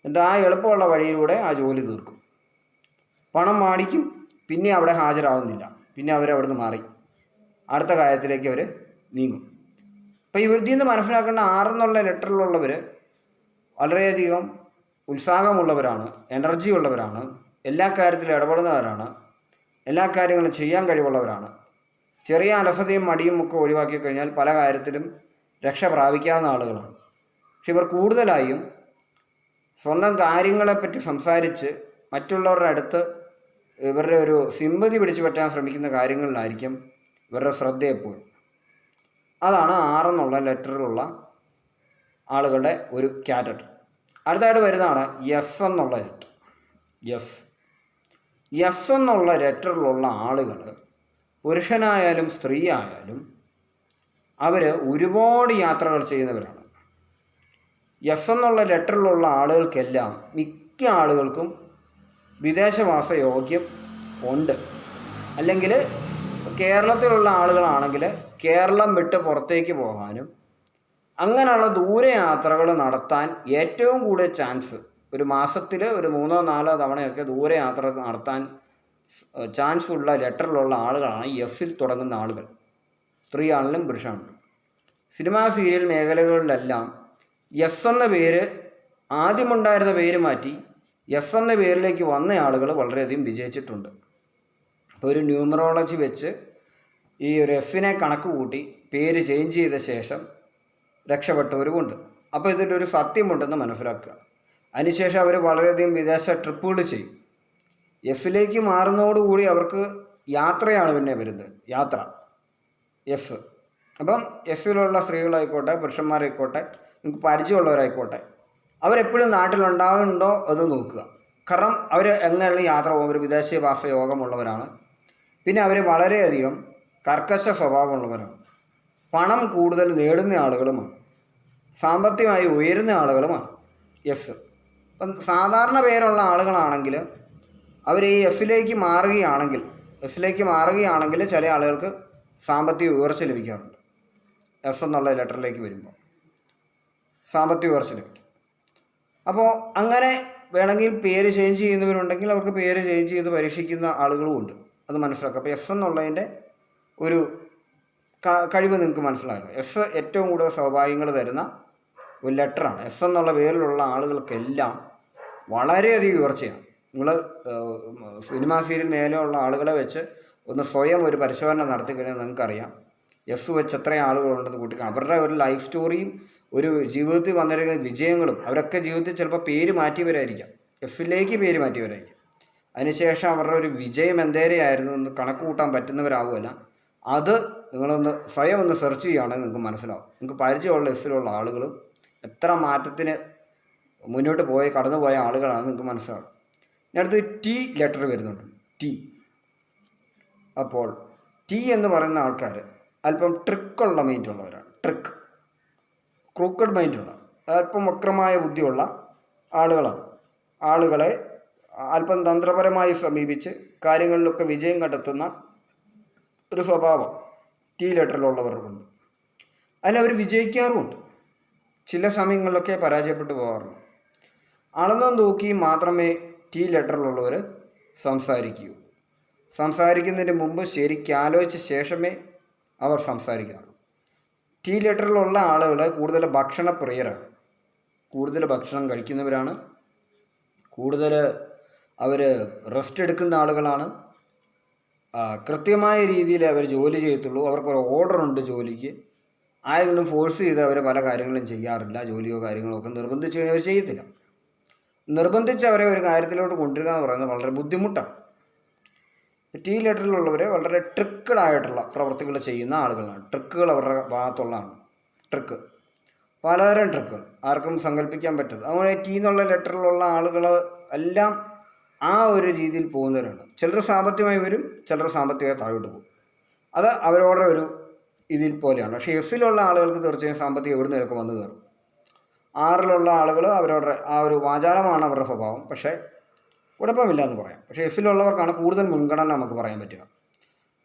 Speaker 1: എന്നിട്ട് ആ എളുപ്പമുള്ള വഴിയിലൂടെ ആ ജോലി തീർക്കും. പണം മാടിക്കും പിന്നെ അവിടെ ഹാജരാകുന്നില്ല പിന്നെ അവരവിടുന്ന് മാറി. അടുത്ത കാര്യത്തിലേക്ക് അവർ നീങ്ങും. അപ്പോൾ ഇവരിൽ നിന്ന് മനസ്സിലാക്കേണ്ട ആറെന്നുള്ള ലെറ്ററിലുള്ളവർ വളരെയധികം ഉത്സാഹമുള്ളവരാണ് എനർജി ഉള്ളവരാണ് എല്ലാ കാര്യത്തിലും ഇടപെടുന്നവരാണ് എല്ലാ കാര്യങ്ങളും ചെയ്യാൻ കഴിവുള്ളവരാണ്. ചെറിയ അലസതയും മടിയും ഒക്കെ ഒഴിവാക്കി കഴിഞ്ഞാൽ പല കാര്യത്തിലും രക്ഷ പ്രാപിക്കാവുന്ന ആളുകളാണ്. പക്ഷെ ഇവർ കൂടുതലായും സ്വന്തം കാര്യങ്ങളെപ്പറ്റി സംസാരിച്ച് മറ്റുള്ളവരുടെ അടുത്ത് ഇവരുടെ ഒരു സിമ്പതി പിടിച്ചു പറ്റാൻ ശ്രമിക്കുന്ന കാര്യങ്ങളിലായിരിക്കും ഇവരുടെ ശ്രദ്ധ എപ്പോഴും. അതാണ് ആറെന്നുള്ള ലെറ്ററിലുള്ള ആളുകളുടെ ഒരു കാറ്റഗറി. അടുത്തായിട്ട് വരുന്നതാണ് എസ് എന്നുള്ള ലെറ്റർ. എസ് എസ് എന്നുള്ള ലെറ്ററിലുള്ള ആളുകൾ പുരുഷനായാലും സ്ത്രീ ആയാലും അവർ ഒരുപാട് യാത്രകൾ ചെയ്യുന്നവരാണ്. എസ് എന്നുള്ള ലെറ്ററിലുള്ള ആളുകൾക്കെല്ലാം മിക്ക ആളുകൾക്കും വിദേശവാസ യോഗ്യം ഉണ്ട്. അല്ലെങ്കിൽ കേരളത്തിലുള്ള ആളുകളാണെങ്കിൽ കേരളം വിട്ട് പുറത്തേക്ക് പോകാനും അങ്ങനെയുള്ള ദൂരയാത്രകൾ നടത്താൻ ഏറ്റവും കൂടുതൽ ചാൻസ് ഒരു മാസത്തിൽ ഒരു മൂന്നോ നാലോ തവണയൊക്കെ ദൂരയാത്ര നടത്താൻ ചാൻസ് ഉള്ള ലെറ്ററിലുള്ള ആളുകളാണ് എഫിൽ തുടങ്ങുന്ന ആളുകൾ. സ്ത്രീ ആണെങ്കിലും പുരുഷാണെങ്കിലും. സിനിമാ സീരിയൽ മേഖലകളിലെല്ലാം എസ് എന്ന പേര് ആദ്യമുണ്ടായിരുന്ന പേര് മാറ്റി എസ് എന്ന പേരിലേക്ക് വന്ന ആളുകൾ വളരെയധികം വിജയിച്ചിട്ടുണ്ട്. അപ്പോൾ ഒരു ന്യൂമറോളജി വെച്ച് ഈ ഒരു എഫിനെ കണക്ക് കൂട്ടി പേര് ചേഞ്ച് ചെയ്ത ശേഷം രക്ഷപ്പെട്ടവരുമുണ്ട്. അപ്പോൾ ഇതിന്റെ ഒരു സത്യമുണ്ടെന്ന് മനസ്സിലാക്കുക. അതിനുശേഷം അവർ വളരെയധികം വിദേശ ട്രിപ്പുകൾ ചെയ്യും. എഫിലേക്ക് മാറുന്നതോടുകൂടി അവർക്ക് യാത്രയാണ് പിന്നെ വരുന്നത്. യാത്ര. എഫ് അപ്പം എഫിലുള്ള സ്ത്രീകളായിക്കോട്ടെ പുരുഷന്മാരായിക്കോട്ടെ നിങ്ങൾക്ക് പരിചയമുള്ളവരായിക്കോട്ടെ. അവരെപ്പോഴും നാട്ടിലുണ്ടാകുന്നുണ്ടോ എന്ന് നോക്കുക. കാരണം അവർ എങ്ങനെയുള്ള യാത്ര പോകും ഒരു വിദേശ വാസ യോഗമുള്ളവരാണ്. പിന്നെ അവർ വളരെയധികം കർക്കശ സ്വഭാവമുള്ളവരാണ്. പണം കൂടുതൽ നേടുന്ന ആളുകളുമാണ്. സാമ്പത്തികമായി ഉയരുന്ന ആളുകളുമാണ്. എഫ് അപ്പം സാധാരണ പേരുള്ള ആളുകളാണെങ്കിൽ അവർ ഈ എഫിലേക്ക് മാറുകയാണെങ്കിൽ എഫിലേക്ക് മാറുകയാണെങ്കിൽ ചില ആളുകൾക്ക് സാമ്പത്തിക ഉയർച്ച ലഭിക്കാറുണ്ട്. എഫ് എന്നുള്ള ലെറ്ററിലേക്ക് വരുമ്പോൾ സാമ്പത്തിക ലഭിക്കും അപ്പോൾ അങ്ങനെ വേണമെങ്കിൽ പേര് ചേഞ്ച് ചെയ്യുന്നവരുണ്ടെങ്കിൽ അവർക്ക് പേര് ചേഞ്ച് ചെയ്ത് പരീക്ഷിക്കുന്ന ആളുകളും ഉണ്ട്. അത് മനസ്സിലാക്കുക അപ്പോൾ എസ് എന്നുള്ളതിന്റെ ഒരു കഴിവ് നിങ്ങൾക്ക് മനസ്സിലാകും എസ് ഏറ്റവും കൂടുതൽ സ്വാഭാവികങ്ങൾ തരുന്ന ഒരു ലെറ്ററാണ് എസ് എന്നുള്ള പേരിലുള്ള ആളുകൾക്കെല്ലാം വളരെയധികം ഉയർച്ചയാണ്. നിങ്ങൾ സിനിമാ സീരിയൽ മേലെയുള്ള ആളുകളെ വെച്ച് ഒന്ന് സ്വയം ഒരു പരിശോധന നടത്തി കഴിഞ്ഞാൽ നിങ്ങൾക്കറിയാം. എസ് വെച്ച് എത്രയും ആളുകളുണ്ടെന്ന് കൂട്ടിക്കാം അവരുടെ ഒരു ലൈഫ് സ്റ്റോറിയും ഒരു ജീവിതത്തിൽ വന്നിരിക്കുന്ന വിജയങ്ങളും അവരൊക്കെ ജീവിതത്തിൽ ചിലപ്പോൾ പേര് മാറ്റിയവരായിരിക്കാം. എഫിലേക്ക് പേര് മാറ്റിയവരായിരിക്കും. അതിനുശേഷം അവരുടെ ഒരു വിജയം എന്തേരെയായിരുന്നു എന്ന് കണക്ക് കൂട്ടാൻ പറ്റുന്നവരാവുമല്ല അത് നിങ്ങളൊന്ന് സ്വയം ഒന്ന് സെർച്ച് ചെയ്യുകയാണെങ്കിൽ നിങ്ങൾക്ക് മനസ്സിലാവും. നിങ്ങൾക്ക് പരിചയമുള്ള എഫിലുള്ള ആളുകളും എത്ര മാറ്റത്തിന് മുന്നോട്ട് പോയി കടന്നു പോയ ആളുകളാണ് നിങ്ങൾക്ക് മനസ്സിലാവും. അടുത്ത് ടി ലെറ്റർ വരുന്നുണ്ട്. ടി അപ്പോൾ ടി എന്ന് പറയുന്ന ആൾക്കാർ അല്പം ട്രിക്കുള്ള മൈൻഡുള്ളവരാണ് ട്രിക്ക് ക്രൂക്കഡ് മൈൻഡുള്ള അല്പം വക്രമായ ബുദ്ധിയുള്ള ആളുകളാണ്. ആളുകളെ അല്പം തന്ത്രപരമായി സമീപിച്ച് കാര്യങ്ങളിലൊക്കെ വിജയം കണ്ടെത്തുന്ന ഒരു സ്വഭാവം ടി ലെറ്ററിലുള്ളവർക്കുണ്ട്. അതിലവർ വിജയിക്കാറുമുണ്ട്. ചില സമയങ്ങളിലൊക്കെ പരാജയപ്പെട്ടു പോകാറുണ്ട്. അളന്നും നോക്കി മാത്രമേ ടി ലെറ്ററിലുള്ളവർ സംസാരിക്കൂ. സംസാരിക്കുന്നതിന് മുമ്പ് ശരിക്കും ആലോചിച്ച ശേഷമേ അവർ സംസാരിക്കാറുള്ളൂ. ടി ലെറ്ററിലുള്ള ആളുകൾ കൂടുതൽ ഭക്ഷണപ്രിയരാണ്. കൂടുതൽ ഭക്ഷണം കഴിക്കുന്നവരാണ്. കൂടുതൽ അവർ റെസ്റ്റ് എടുക്കുന്ന ആളുകളാണ്. കൃത്യമായ രീതിയിൽ അവർ ജോലി ചെയ്യത്തുള്ളൂ. അവർക്കൊരു ഓർഡർ ഉണ്ട് ജോലിക്ക്. ആരെങ്കിലും ഫോഴ്സ് ചെയ്ത് അവർ പല കാര്യങ്ങളും ചെയ്യാറില്ല. ജോലിയോ കാര്യങ്ങളോ ഒക്കെ നിർബന്ധിച്ച് അവർ ചെയ്യത്തില്ല. നിർബന്ധിച്ച് അവരെ ഒരു കാര്യത്തിലോട്ട് കൊണ്ടുവരിക എന്ന് പറയുന്നത് വളരെ ബുദ്ധിമുട്ടാണ്. ടി ലെറ്ററിലുള്ളവർ വളരെ ട്രിക്കഡ് ആയിട്ടുള്ള ചെയ്യുന്ന ആളുകളാണ്. ട്രിക്കുകൾ അവരുടെ ഭാഗത്തുള്ളതാണ്. ട്രിക്ക്. പലതരം ട്രിക്കുകൾ. ആർക്കും സങ്കല്പിക്കാൻ പറ്റത് അതുപോലെ ടി എന്നുള്ള ലെറ്ററിലുള്ള ആളുകൾ എല്ലാം ആ ഒരു രീതിയിൽ പോകുന്നവരാണ്. ചിലർ സാമ്പത്തികമായി വരും ചിലർ സാമ്പത്തികമായി താഴോട്ട് പോകും. അത് അവരോടെ ഒരു ഇതിൽ പോലെയാണ്. പക്ഷേ എഫിലുള്ള ആളുകൾക്ക് തീർച്ചയായും സാമ്പത്തികം എവിടെ നിന്നൊക്കെ വന്നു കയറും. ആറിലുള്ള ആളുകൾ അവരുടെ ആ ഒരു വാചാലമാണ് അവരുടെ സ്വഭാവം. പക്ഷേ കുഴപ്പമില്ല എന്ന് പറയാം. പക്ഷേ എഫിലുള്ളവർക്കാണ് കൂടുതൽ മുൻഗണന നമുക്ക് പറയാൻ പറ്റുക.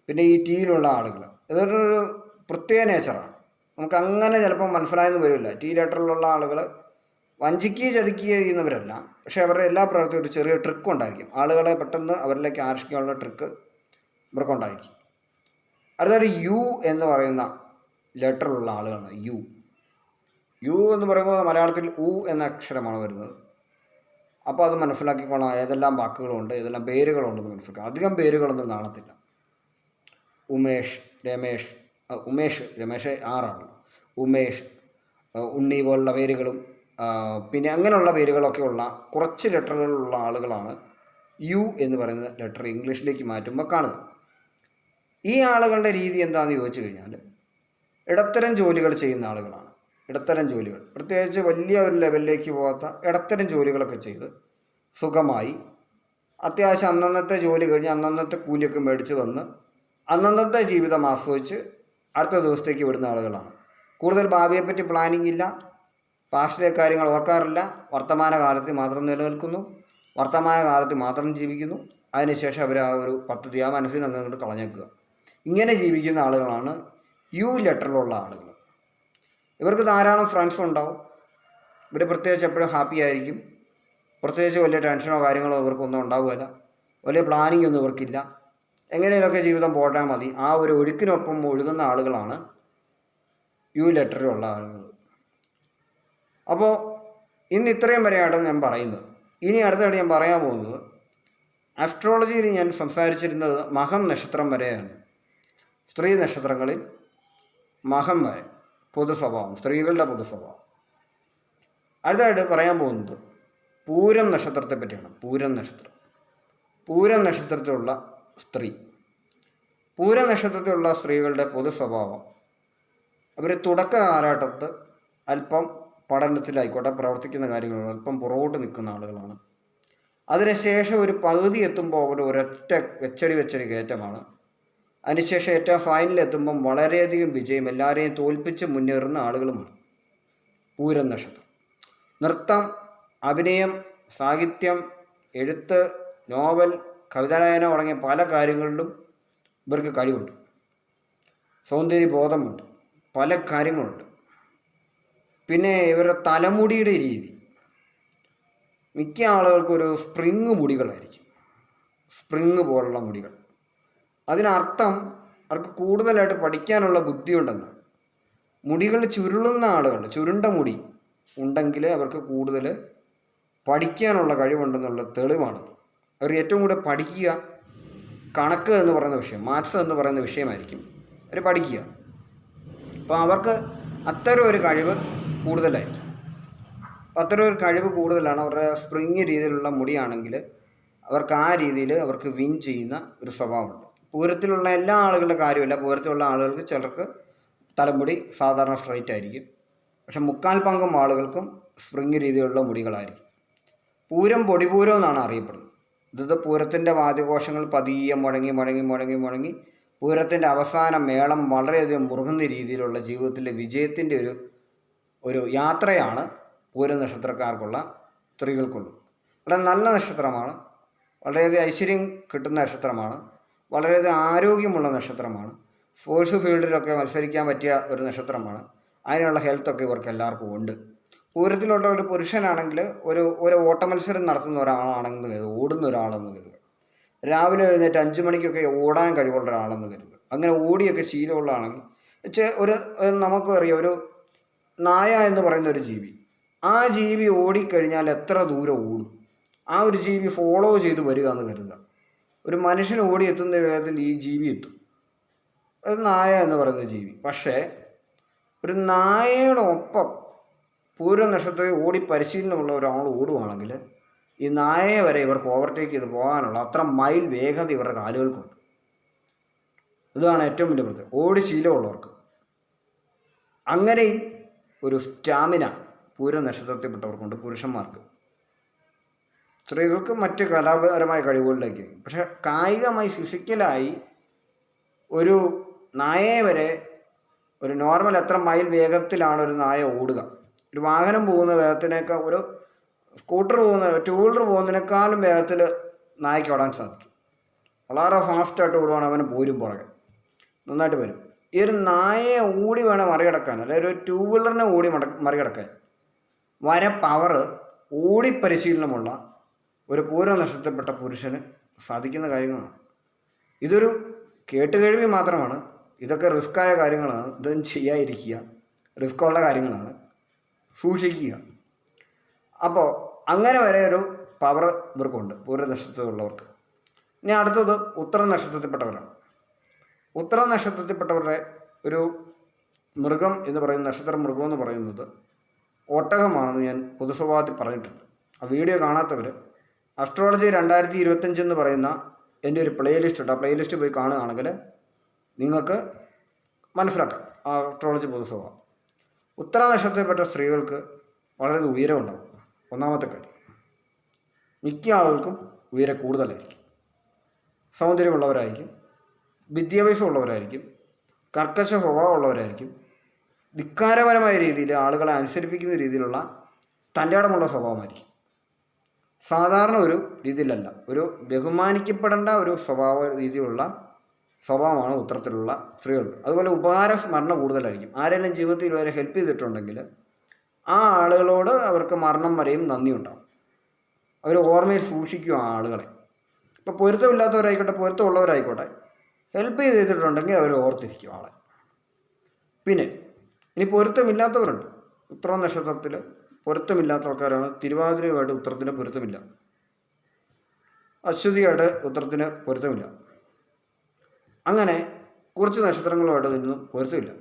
Speaker 1: പിന്നെ ഈ ടീയിലുള്ള ആളുകൾ ഇതൊരു പ്രത്യേക നേച്ചറാണ് നമുക്ക് അങ്ങനെ ചിലപ്പോൾ മനസ്സിലായെന്ന് വരില്ല. ടീ ലെറ്ററിലുള്ള ആളുകൾ വഞ്ചിക്കുകയും ചതിക്കുകയും ചെയ്യുന്നവരല്ല. പക്ഷേ അവരുടെ എല്ലാ പ്രവർത്തിയും ഒരു ചെറിയ ട്രിക്ക് ഉണ്ടായിരിക്കും. ആളുകളെ പെട്ടെന്ന് അവരിലേക്ക് ആകർഷിക്കാനുള്ള ട്രിക്ക് ഇവർക്കുണ്ടായിരിക്കും. അടുത്തൊരു യു എന്ന് പറയുന്ന ലെറ്ററിലുള്ള ആളുകളാണ് യു. യു എന്ന് പറയുമ്പോൾ മലയാളത്തിൽ ഉ എന്ന അക്ഷരമാണ് വരുന്നത്. അപ്പോൾ അത് മനസ്സിലാക്കിക്കോണം ഏതെല്ലാം വാക്കുകളുണ്ട് ഏതെല്ലാം പേരുകളുണ്ടെന്ന് മനസ്സിലാക്കാം. അധികം പേരുകളൊന്നും കാണത്തില്ല. ഉമേഷ് രമേഷ് ഉമേഷ് രമേഷ് ആറാണ്. ഉമേഷ് ഉണ്ണി പോലുള്ള പേരുകളും പിന്നെ അങ്ങനെയുള്ള പേരുകളൊക്കെ ഉള്ള കുറച്ച് ലെറ്ററുകളുള്ള ആളുകളാണ് യു എന്ന് പറയുന്ന ലെറ്റർ ഇംഗ്ലീഷിലേക്ക് മാറ്റുമ്പോൾ കാണുന്നത് ഈ ആളുകളുടെ രീതി എന്താണെന്ന് ചോദിച്ചു കഴിഞ്ഞാൽ ഇടത്തരം ജോലികൾ ചെയ്യുന്ന ആളുകളാണ്. ഇടത്തരം ജോലികൾ. പ്രത്യേകിച്ച് വലിയ ഒരു ലെവലിലേക്ക് പോകാത്ത ഇടത്തരം ജോലികളൊക്കെ ചെയ്ത് സുഖമായി. അത്യാവശ്യം അന്നന്നത്തെ ജോലി കഴിഞ്ഞ് അന്നന്നത്തെ കൂലിയൊക്കെ മേടിച്ച് വന്ന് അന്നന്നത്തെ ജീവിതം ആസ്വദിച്ച് അടുത്ത ദിവസത്തേക്ക് വിടുന്ന ആളുകളാണ്. കൂടുതൽ ഭാവിയെപ്പറ്റി പ്ലാനിങ് ഇല്ല. പാസ്റ്റിലെ കാര്യങ്ങൾ ഓർക്കാറില്ല. വർത്തമാന കാലത്തിൽ മാത്രം നിലനിൽക്കുന്നു. വർത്തമാന കാലത്തിൽ മാത്രം ജീവിക്കുന്നു. അതിനുശേഷം അവർ ആ ഒരു പദ്ധതി ആ മനസ്സിൽ നിന്ന് കളഞ്ഞേക്കുക. ഇങ്ങനെ ജീവിക്കുന്ന ആളുകളാണ് യു ലെറ്ററിലുള്ള ആളുകൾ. ഇവർക്ക് ധാരാളം ഫ്രണ്ട്സും ഉണ്ടാവും. ഇവർ പ്രത്യേകിച്ച് എപ്പോഴും ഹാപ്പി ആയിരിക്കും. പ്രത്യേകിച്ച് വലിയ ടെൻഷനോ കാര്യങ്ങളോ ഇവർക്കൊന്നും ഉണ്ടാവുകയില്ല. വലിയ പ്ലാനിംഗ് ഒന്നും ഇവർക്കില്ല. എങ്ങനെയൊക്കെ ജീവിതം പോട്ടാൽ മതി. ആ ഒരു ഒഴുക്കിനൊപ്പം ഒഴുകുന്ന ആളുകളാണ് യു ലെറ്ററിലുള്ള ആളുകൾ. അപ്പോൾ ഇന്ന് ഇത്രയും വരെയാണ് ഞാൻ പറയുന്നത്. ഇനി അടുത്തായിട്ട് ഞാൻ പറയാൻ പോകുന്നത് അസ്ട്രോളജിയിൽ ഞാൻ സംസാരിച്ചിരുന്നത് മഹം നക്ഷത്രം വരെയാണ്. സ്ത്രീ നക്ഷത്രങ്ങളിൽ മഹം വരെ. പൊതു സ്വഭാവം സ്ത്രീകളുടെ പൊതുസ്വഭാവം. അടുത്തായിട്ട് പറയാൻ പോകുന്നത് പൂരം നക്ഷത്രത്തെ പറ്റിയാണ്. പൂരം നക്ഷത്രം. പൂരം നക്ഷത്രത്തിലുള്ള സ്ത്രീ. പൂരം നക്ഷത്രത്തിലുള്ള സ്ത്രീകളുടെ പൊതു സ്വഭാവം അവർ തുടക്ക കാലഘട്ടത്ത് അല്പം പഠനത്തിലായിക്കോട്ടെ പ്രവർത്തിക്കുന്ന കാര്യങ്ങൾ അല്പം പുറകോട്ട് നിൽക്കുന്ന ആളുകളാണ്. അതിനുശേഷം ഒരു പകുതി എത്തുമ്പോൾ അവർ ഒരൊറ്റ വെച്ചടി വെച്ചടി കയറ്റമാണ്. അതിനുശേഷം ഏറ്റവും ഫൈനലിൽ എത്തുമ്പം വളരെയധികം വിജയം എല്ലാവരെയും തോൽപ്പിച്ച് മുന്നേറുന്ന ആളുകളുമാണ് പൂരം നക്ഷത്രം. നൃത്തം അഭിനയം സാഹിത്യം എഴുത്ത് നോവൽ കവിതാലയനം തുടങ്ങിയ പല കാര്യങ്ങളിലും ഇവർക്ക് കഴിവുണ്ട്. സൗന്ദര്യ ബോധമുണ്ട്. പല കാര്യങ്ങളുണ്ട്. പിന്നെ ഇവരുടെ തലമുടിയുടെ രീതി. മിക്ക ആളുകൾക്കും ഒരു സ്പ്രിങ് മുടികളായിരിക്കും. സ്പ്രിങ് പോലുള്ള മുടികൾ. അതിനർത്ഥം അവർക്ക് കൂടുതലായിട്ട് പഠിക്കാനുള്ള ബുദ്ധിയുണ്ടെന്ന്. മുടികൾ ചുരുളുന്ന ആളുകൾ ചുരുണ്ട മുടി ഉണ്ടെങ്കിൽ അവർക്ക് കൂടുതൽ പഠിക്കാനുള്ള കഴിവുണ്ടെന്നുള്ള തെളിവാണ് അവർ ഏറ്റവും കൂടുതൽ പഠിക്കുക കണക്ക് എന്ന് പറയുന്ന വിഷയം മാത്സ് എന്ന് പറയുന്ന വിഷയമായിരിക്കും അവർ പഠിക്കുക. അപ്പോൾ അവർക്ക് അത്തരം ഒരു കഴിവ് കൂടുതലായിരിക്കും. അത്തരം ഒരു കഴിവ് കൂടുതലാണ് അവരുടെ സ്പ്രിങ് രീതിയിലുള്ള മുടിയാണെങ്കിൽ അവർക്ക് ആ രീതിയിൽ അവർക്ക് വിൻ ചെയ്യുന്ന ഒരു സ്വഭാവമുണ്ട്. പൂരത്തിലുള്ള എല്ലാ ആളുകളുടെ കാര്യമില്ല. പൂരത്തിലുള്ള ആളുകൾക്ക് ചിലർക്ക് തലമുടി സാധാരണ സ്ട്രൈറ്റ് ആയിരിക്കും. പക്ഷെ മുക്കാൽ പങ്കും ആളുകൾക്കും സ്പ്രിങ് രീതിയിലുള്ള മുടികളായിരിക്കും. പൂരം പൊടിപൂരം എന്നാണ് അറിയപ്പെടുന്നത്. ഇത് പൂരത്തിന്റെ വാദ്യഘോഷങ്ങൾ പതിയെ മുഴങ്ങി മുഴങ്ങി മുഴങ്ങി മുഴങ്ങി പൂരത്തിന്റെ അവസാന മേളം വളരെയധികം മുറുകുന്ന രീതിയിലുള്ള ജീവിതത്തിലെ വിജയത്തിന്റെ ഒരു ഒരു യാത്രയാണ് പൂരം നക്ഷത്രക്കാർക്കുള്ള സ്ത്രീകൾക്കുള്ളത്. വളരെ നല്ല നക്ഷത്രമാണ്. വളരെയധികം ഐശ്വര്യം കിട്ടുന്ന നക്ഷത്രമാണ്. വളരെയധികം ആരോഗ്യമുള്ള നക്ഷത്രമാണ്. സ്പോർട്സ് ഫീൽഡിലൊക്കെ മത്സരിക്കാൻ പറ്റിയ ഒരു നക്ഷത്രമാണ്. അതിനുള്ള ഹെൽത്തൊക്കെ ഇവർക്ക് എല്ലാവർക്കും ഉണ്ട്. പൂരത്തിലുള്ള ഒരു പുരുഷനാണെങ്കിൽ ഒരു ഒരു ഓട്ടമത്സരം നടത്തുന്ന ഒരാളാണെന്ന് കരുതുക. ഓടുന്ന ഒരാളെന്ന് കരുതുക. രാവിലെ എഴുന്നേറ്റ് അഞ്ച് മണിക്കൊക്കെ ഓടാൻ കഴിവുള്ള ഒരാളെന്ന് കരുതുക. അങ്ങനെ ഓടിയൊക്കെ ശീലമുള്ളതാണെങ്കിൽ ഒരു നമുക്കും അറിയാം ഒരു നായ എന്ന് പറയുന്ന ഒരു ജീവി. ആ ജീവി ഓടിക്കഴിഞ്ഞാൽ എത്ര ദൂരം ഓടും? ആ ഒരു ജീവി ഫോളോ ചെയ്ത് വരിക എന്ന് കരുതുക. ഒരു മനുഷ്യൻ ഓടി എത്തുന്ന വേഗത്തിൽ ഈ ജീവി എത്തും. അത് നായ എന്ന് പറയുന്ന ജീവി. പക്ഷേ ഒരു നായയുടെ ഒപ്പം പൂര നക്ഷത്രത്തിൽ ഓടി പരിശീലനമുള്ള ഒരാൾ ഓടുവാണെങ്കിൽ ഈ നായയെ വരെ ഇവർക്ക് ഓവർടേക്ക് ചെയ്ത് പോകാനുള്ള അത്ര മൈൽ വേഗത ഇവരുടെ കാലുകൾക്കുണ്ട്. ഇതാണ് ഏറ്റവും വലിയ പ്രത്യേകത. ഓടി ശീലമുള്ളവർക്ക്. അങ്ങനെ ഒരു സ്റ്റാമിന പൂര നക്ഷത്രത്തിൽപ്പെട്ടവർക്കുണ്ട് പുരുഷന്മാർക്ക്. സ്ത്രീകൾക്ക് മറ്റ് കലാപരമായ കഴിവുകളിലേക്ക് പക്ഷെ കായികമായി ഫിസിക്കലായി ഒരു നായയെ വരെ ഒരു നോർമൽ എത്ര മൈൽ വേഗത്തിലാണ് ഒരു നായ ഓടുക. ഒരു വാഹനം പോകുന്ന വേഗത്തിനേക്കാൾ ഒരു സ്കൂട്ടർ പോകുന്ന ടൂ വീലർ പോകുന്നതിനേക്കാളും വേഗത്തിൽ നായയ്ക്ക് ഓടാൻ സാധിക്കും. വളരെ ഫാസ്റ്റായിട്ട് ഓടുവാണ് അവന് പോരും പുറകെ. നന്നായിട്ട് വരും. ഈ ഒരു നായയെ ഓടി വേണം മറികടക്കാൻ. അല്ലെങ്കിൽ ഒരു ടൂ വീലറിനെ ഓടി മറികടക്കാൻ. വരെ പവർ ഓടി പരിശീലനമുള്ള ഒരു പൂരം നഷ്ടപ്പെട്ട പുരുഷന് സാധിക്കുന്ന കാര്യങ്ങളാണ്. ഇതൊരു കേട്ടുകേഴ്വി മാത്രമാണ്. ഇതൊക്കെ റിസ്ക്കായ കാര്യങ്ങളാണ്. ഇതൊന്നും ചെയ്യാതിരിക്കുക. റിസ്ക്കുള്ള കാര്യങ്ങളാണ്. സൂക്ഷിക്കുക. അപ്പോൾ അങ്ങനെ വരെ ഒരു പവർ ഇവർക്കുണ്ട്. പൂര നക്ഷത്രത്തിലുള്ളവർക്ക് ഇനി അടുത്തത് ഉത്തര നക്ഷത്രത്തിൽപ്പെട്ടവരാണ് ഉത്തര നക്ഷത്രത്തിൽപ്പെട്ടവരുടെ ഒരു മൃഗം എന്ന് പറയുന്ന നക്ഷത്ര മൃഗം എന്ന് പറയുന്നത് ഒട്ടകമാണെന്ന് ഞാൻ പൊതുസ്വഭാവത്തിൽ പറഞ്ഞിട്ടുണ്ട്. ആ വീഡിയോ കാണാത്തവർ അസ്ട്രോളജി രണ്ടായിരത്തി ഇരുപത്തഞ്ച് എന്ന് പറയുന്ന എന്റെ ഒരു പ്ലേലിസ്റ്റ് ഉണ്ട്. ആ പ്ലേലിസ്റ്റ് പോയി കാണുകയാണെങ്കിൽ നിങ്ങൾക്ക് മനസ്സിലാക്കാം. ആ അസ്ട്രോളജി പൊതുസ്വഭാവം ഉത്തര നക്ഷത്രത്തിൽപ്പെട്ട സ്ത്രീകൾക്ക് വളരെ ഉയരം ഉണ്ടാവും ഒന്നാമത്തെ കാര്യം മിക്ക ആളുകൾക്കും ഉയരം കൂടുതലായിരിക്കും. സൗന്ദര്യമുള്ളവരായിരിക്കും. വിദ്യാഭ്യാസമുള്ളവരായിരിക്കും. കർക്കശ സ്വഭാവമുള്ളവരായിരിക്കും. ധിക്കാരപരമായ രീതിയിൽ ആളുകളെ അനുസരിപ്പിക്കുന്ന രീതിയിലുള്ള തന്റെ സ്വഭാവമായിരിക്കും. സാധാരണ ഒരു രീതിയിലല്ല. ഒരു ബഹുമാനിക്കപ്പെടേണ്ട ഒരു സ്വഭാവ രീതിയിലുള്ള സ്വഭാവമാണ് ഉത്തരത്തിലുള്ള സ്ത്രീകൾക്ക്. അതുപോലെ ഉപകാര സ്മരണ കൂടുതലായിരിക്കും. ആരെങ്കിലും ജീവിതത്തിൽ വരെ ഹെൽപ്പ് ചെയ്തിട്ടുണ്ടെങ്കിൽ ആ ആളുകളോട് അവർക്ക് മരണം വരെയും നന്ദിയുണ്ടാകും അവർ ഓർമ്മയിൽ സൂക്ഷിക്കും ആ ആളുകളെ. ഇപ്പോൾ പൊരുത്തമില്ലാത്തവരായിക്കോട്ടെ പൊരുത്തമുള്ളവരായിക്കോട്ടെ ഹെൽപ്പ് ചെയ്തിട്ടുണ്ടെങ്കിൽ അവർ ഓർത്തിരിക്കും ആളെ. പിന്നെ ഇനി പൊരുത്തമില്ലാത്തവരുണ്ട്. ഉത്തര നക്ഷത്രത്തിൽ പൊരുത്തമില്ലാത്ത ആൾക്കാരാണ്. തിരുവാതിരയുമായിട്ട് ഉത്തരത്തിന് പൊരുത്തമില്ല. അശ്വതിയായിട്ട് ഉത്തരത്തിന് പൊരുത്തമില്ല. അങ്ങനെ കുറച്ച് നക്ഷത്രങ്ങളുമായിട്ട് നിന്നും പൊരുത്തമില്ല.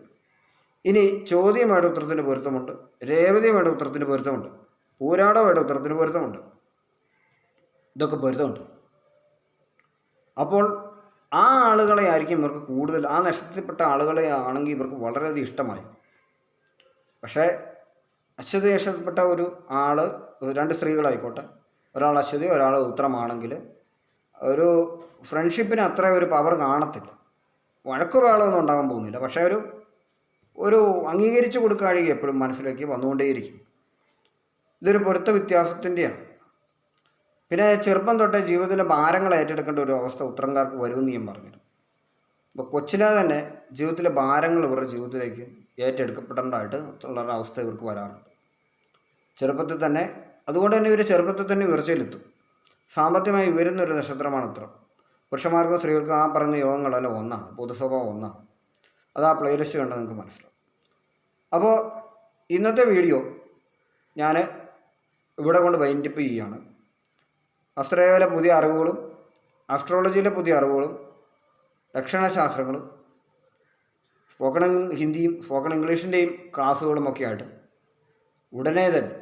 Speaker 1: ഇനി ചോദ്യമായിട്ട് ഉത്തരത്തിന് പൊരുത്തമുണ്ട്. രേവതിയുമായിട്ട് ഉത്തരത്തിന് പൊരുത്തമുണ്ട്. പൂരാടമായിട്ട് ഉത്തരത്തിന് പൊരുത്തമുണ്ട്. ഇതൊക്കെ പൊരുത്തമുണ്ട്. അപ്പോൾ ആ ആളുകളെ ആയിരിക്കും ഇവർക്ക് കൂടുതൽ ആ നക്ഷത്രത്തിൽപ്പെട്ട ആളുകളെ ആണെങ്കിൽ ഇവർക്ക് വളരെയധികം ഇഷ്ടമായി. പക്ഷേ അശ്വതി നക്ഷത്രത്തിൽപ്പെട്ട ഒരു ആൾ രണ്ട് സ്ത്രീകളായിക്കോട്ടെ. ഒരാൾ അശ്വതി ഒരാൾ ഉത്തരമാണെങ്കിൽ ഒരു ഫ്രണ്ട്ഷിപ്പിന് അത്ര ഒരു പവർ കാണത്തില്ല. വഴക്ക് വേളമൊന്നും ഉണ്ടാകാൻ പോകുന്നില്ല. പക്ഷേ ഒരു ഒരു അംഗീകരിച്ചു കൊടുക്കുകയാണെങ്കിൽ എപ്പോഴും മനസ്സിലേക്ക് വന്നുകൊണ്ടേയിരിക്കും. ഇതൊരു പൊരുത്ത വ്യത്യാസത്തിന്റെയാണ് പിന്നെ ചെറുപ്പം തൊട്ടേ ജീവിതത്തിലെ ഭാരങ്ങൾ ഏറ്റെടുക്കേണ്ട ഒരു അവസ്ഥ ഉത്തരംകാർക്ക് വരുമെന്ന് ഞാൻ പറഞ്ഞിരുന്നു. അപ്പോൾ കൊച്ചിലെ തന്നെ ജീവിതത്തിലെ ഭാരങ്ങൾ ഇവരുടെ ജീവിതത്തിലേക്ക് ഏറ്റെടുക്കപ്പെടേണ്ടതായിട്ട് ഉള്ള ഒരു അവസ്ഥ ഇവർക്ക് വരാറുണ്ട്. ചെറുപ്പത്തിൽ തന്നെ അതുകൊണ്ട് തന്നെ ഇവർ ചെറുപ്പത്തിൽ തന്നെ ഉയർച്ചയിലെത്തും. സാമ്പത്തികമായി ഉയരുന്ന ഒരു നക്ഷത്രമാണ് അത്ര പുരുഷന്മാർക്കും സ്ത്രീകൾക്കും ആ പറയുന്ന യോഗങ്ങളെല്ലാം ഒന്നാണ് പൊതുസ്വഭാവം ഒന്നാണ്. അത് ആ പ്ലേലിസ്റ്റ് കണ്ട് നിങ്ങൾക്ക് മനസ്സിലാവും. അപ്പോൾ ഇന്നത്തെ വീഡിയോ ഞാൻ ഇവിടെ കൊണ്ട് വൈൻഡപ്പ് ചെയ്യുകയാണ് അസ്ത്രയോയിലെ പുതിയ അറിവുകളും അസ്ട്രോളജിയിലെ പുതിയ അറിവുകളും ലക്ഷണശാസ്ത്രങ്ങളും സ്പോക്കൺ ഹിന്ദിയും സ്പോക്കൺ ഇംഗ്ലീഷിന്റെയും ക്ലാസ്സുകളും ഒക്കെ ആയിട്ട് ഉടനെ തന്നെ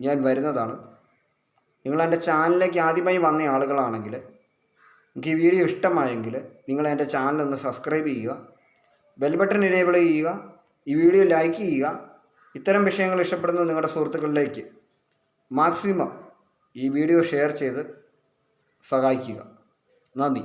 Speaker 1: ഞാൻ വരുന്നതാണ്. നിങ്ങൾ എന്റെ ചാനലിലേക്ക് ആദ്യമായി വന്ന ആളുകളാണെങ്കിൽ എനിക്ക് ഈ വീഡിയോ ഇഷ്ടമായെങ്കിൽ നിങ്ങൾ എന്റെ ചാനൽ ഒന്ന് സബ്സ്ക്രൈബ് ചെയ്യുക ബെൽ ബട്ടൺ എനേബിൾ ചെയ്യുക ഈ വീഡിയോ ലൈക്ക് ചെയ്യുക. ഇത്തരം വിഷയങ്ങൾ ഇഷ്ടപ്പെടുന്ന നിങ്ങളുടെ സുഹൃത്തുക്കളിലേക്ക് മാക്സിമം ഈ വീഡിയോ ഷെയർ ചെയ്ത് സഹായിക്കുക. നന്ദി.